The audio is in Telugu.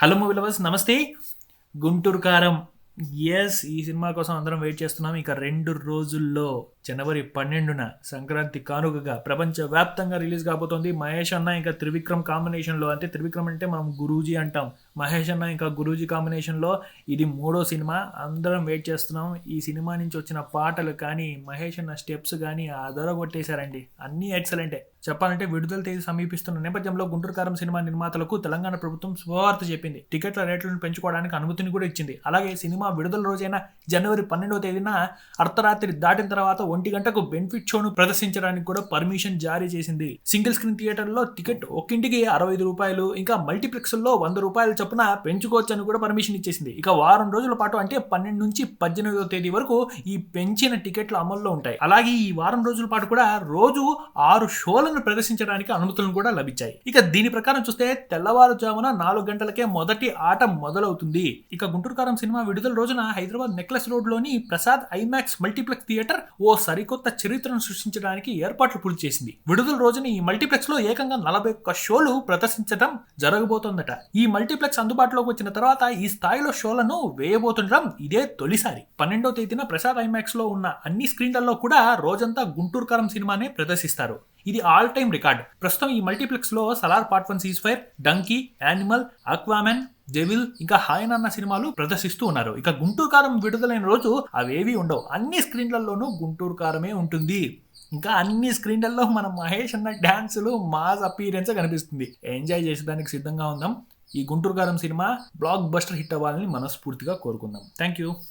హలో మూవీ లవర్స్ నమస్తే. గుంటూరు కారం ఎస్ ఈ సినిమా కోసం అందరం వెయిట్ చేస్తున్నాం. ఇక రెండు రోజుల్లో జనవరి పన్నెండున సంక్రాంతి కానుకగా ప్రపంచ వ్యాప్తంగా రిలీజ్ కాబోతోంది. మహేష్ అన్న ఇంకా త్రివిక్రమ్ కాంబినేషన్లో అంటే త్రివిక్రమ్ అంటే మనం గురూజీ అంటాం. మహేష్ అన్న ఇంకా గురూజీ కాంబినేషన్లో ఇది మూడో సినిమా. అందరం వెయిట్ చేస్తున్నాం. ఈ సినిమా నుంచి వచ్చిన పాటలు కానీ మహేష్ అన్న స్టెప్స్ కానీ అదరగొట్టేశారండి అన్నీ ఎక్సలెంటే చెప్పాలంటే విడుదల తేదీ సమీపిస్తున్న నేపథ్యంలో గుంటూరు కారం సినిమా నిర్మాతలకు తెలంగాణ ప్రభుత్వం శుభవార్త చెప్పింది. టికెట్ల రేట్లను పెంచుకోవడానికి అనుమతిని కూడా ఇచ్చింది. అలాగే సినిమా విడుదల రోజైన జనవరి పన్నెండవ తేదీన అర్ధరాత్రి దాటిన తర్వాత ఒంటి గంటకు బెనిఫిట్ షోను ప్రదర్శించడానికి కూడా పర్మిషన్ జారీ చేసింది. సింగిల్ స్క్రీన్ థియేటర్లో టికెట్ ఒక్కింటికి అరవై ఐదు రూపాయలు ఇంకా మల్టీప్లెక్స్లో వంద రూపాయలు చొప్పున పెంచుకోవచ్చని కూడా పర్మిషన్ ఇచ్చేసింది. ఇక వారం రోజుల పాటు అంటే పన్నెండు నుంచి పద్దెనిమిదో తేదీ వరకు ఈ పెంచిన టికెట్లు అమల్లో ఉంటాయి. అలాగే ఈ వారం రోజుల పాటు కూడా రోజు ఆరు షోలను ప్రదర్శించడానికి అనుమతులను కూడా లభించాయి. ఇక దీని ప్రకారం చూస్తే తెల్లవారుజామున నాలుగు గంటలకే మొదటి ఆట మొదలవుతుంది. ఇక గుంటూరు కారం సినిమా విడుదల రోజున హైదరాబాద్ నెక్లెస్ రోడ్లోని ప్రసాద్ ఐమాక్స్ మల్టీప్లెక్స్ థియేటర్ ఓ సరికొత్త చరిత్రను సృష్టించడానికి ఏర్పాట్లు పూర్తి చేసింది. విడుదల రోజున ఈ మల్టీప్లెక్స్లో ఏకంగా నలభై ఒక్క షోలు ప్రదర్శించడం జరగబోతోందట. ఈ మల్టీప్లెక్స్ అందుబాటులోకి వచ్చిన తర్వాత ఈ స్థాయిలో షోలను వేయబోతుండడం ఇదే తొలిసారి. పన్నెండో తేదీన ప్రసాద్ ఐమాక్స్లో ఉన్న అన్ని స్క్రీన్లలో కూడా రోజంతా గుంటూరు కారం సినిమానే ప్రదర్శిస్తారు. ఇది ఆల్ టైమ్ రికార్డ్. ప్రస్తుతం ఈ మల్టీప్లెక్స్లో Salaar part one ceasefire Dunki Animal Aquaman జెవిల్ ఇంకా హాయన్ అన్న సినిమాలు ప్రదర్శిస్తూ ఉన్నారు. ఇక గుంటూరు కారం విడుదలైన రోజు అవేవి ఉండవు. అన్ని స్క్రీన్లలోనూ గుంటూరు కారమే ఉంటుంది. ఇంకా అన్ని స్క్రీన్లలో మన మహేష్ అన్న డ్యాన్సులు మాస్ అపీరెన్స్ కనిపిస్తుంది. ఎంజాయ్ చేసేదానికి సిద్ధంగా ఉందాం. ఈ గుంటూరు కారం సినిమా బ్లాక్ బస్టర్ హిట్ అవ్వాలని మనస్ఫూర్తిగా కోరుకుందాం. Thank you